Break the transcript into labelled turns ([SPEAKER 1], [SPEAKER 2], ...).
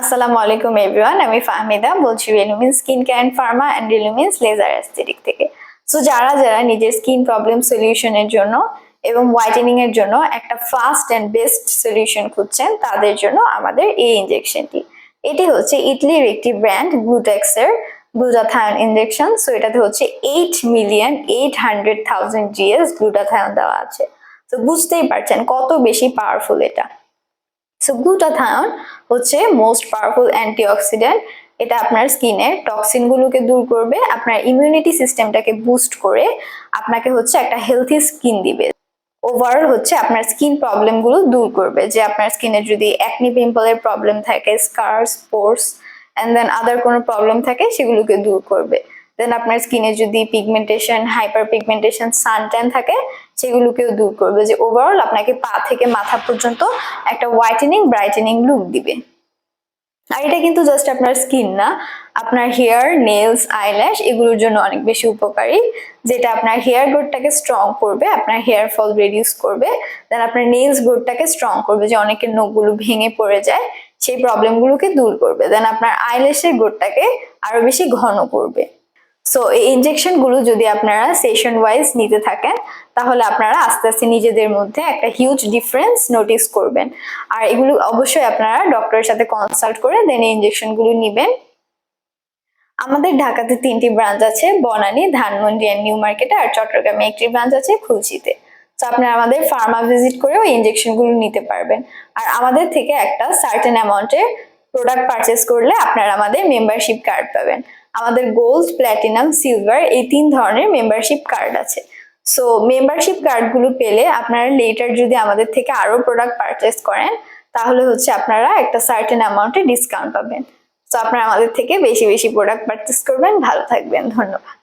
[SPEAKER 1] আসসালামু আলাইকুম এভরিওয়ান আমি ফাহমিদা, বলছি Relumin skin care and pharma and Relumin's laser aesthetic থেকে। সো যারা যারা নিজের স্কিন প্রবলেম সলিউশনের জন্য এবং হোয়াইটেনিং এর জন্য একটা ফাস্ট অ্যান্ড বেস্ট সলিউশন খুঁজছেন, তাদের জন্য আমাদের এই ইনজেকশনটি এটি হচ্ছে ইটলির একটি ব্র্যান্ড গ্লুটেক্সের গ্লুটাথায়ন ইনজেকশন সো এটাতে হচ্ছে eight million eight hundred thousand GS glutathione দেওয়া আছে। তো বুঝতেই পারছেন কত বেশি পাওয়ারফুল এটা। সো গ্লুটাথায়ন হচ্ছে মোস্ট পাওয়ারফুল অ্যান্টিঅক্সিডেন্ট এটা আপনার স্কিনের টক্সিনগুলোকে দূর করবে, আপনার ইমিউনিটি সিস্টেমটাকে বুস্ট করে আপনাকে হচ্ছে একটা হেলথি স্কিন দিবে। ওভারঅল হচ্ছে আপনার স্কিন প্রবলেমগুলো দূর করবে, যে আপনার স্কিনে যদি অ্যাকনি পিম্পলের প্রবলেম থাকে স্কার্স পোর্স অ্যান্ড দেন আদার কোনো প্রবলেম থাকে, সেগুলোকে দূর করবে। দেন আপনার স্কিনে যদি পিগমেন্টেশন হাইপার পিগমেন্টেশন সানট্যান থাকে, সেগুলোকেও দূর করবে। যে ওভারঅল আপনাকে পা থেকে মাথা পর্যন্ত একটা হোয়াইটেনিং ব্রাইটেনিং লুক দিবে। আর এটা কিন্তু জাস্ট আপনার স্কিন না। আপনার হেয়ার নেলস আইল্যাশ এগুলোর জন্য অনেক বেশি উপকারী। যেটা আপনার হেয়ার গ্রোথটাকে স্ট্রং করবে, আপনার হেয়ার ফল রিডিউস করবে। দেন আপনার নেলস গ্রোথটাকে স্ট্রং করবে, যে অনেকের নখগুলো ভেঙে পড়ে যায়, সেই প্রবলেমগুলোকে দূর করবে। দেন আপনার আইল্যাশের গ্রোথটাকে আরও বেশি ঘন করবে। সো এই ইনজেকশনগুলো যদি আপনারা সেশন ওয়াইজ নিতে থাকেন, তাহলে আপনারা আস্তে আস্তে নিজেদের মধ্যে একটা হিউজ ডিফারেন্স নোটিস করবেন। আর এগুলো অবশ্যই আপনারা ডক্টরের সাথে কনসাল্ট করে দেন এই ইনজেকশনগুলো নিবেন। আমাদের ঢাকাতে তিনটি ব্রাঞ্চ আছে, বনানী, ধানমন্ডি অ্যান্ড নিউ মার্কেটে আর চট্টগ্রামে একটি ব্রাঞ্চ আছে খুলশিতে। তো আপনারা আমাদের ফার্মা ভিজিট করেও ইনজেকশনগুলো নিতে পারবেন। আর আমাদের থেকে একটা সার্টেন অ্যামাউন্টের প্রোডাক্ট পারচেস করলে আপনারা আমাদের মেম্বারশিপ কার্ড পাবেন। আমাদের গোল্ড প্ল্যাটিনাম সিলভার এই তিন ধরনের মেম্বারশিপ কার্ড আছে। সো মেম্বারশিপ কার্ডগুলো পেলে আপনারা লেটার যদি আমাদের থেকে আরও প্রোডাক্ট পারচেস করেন, তাহলে হচ্ছে আপনারা একটা সার্টেন অ্যামাউন্টে ডিসকাউন্ট পাবেন। সো আপনারা আমাদের থেকে বেশি বেশি প্রোডাক্ট পারচেস করবেন। ভালো থাকবেন। ধন্যবাদ।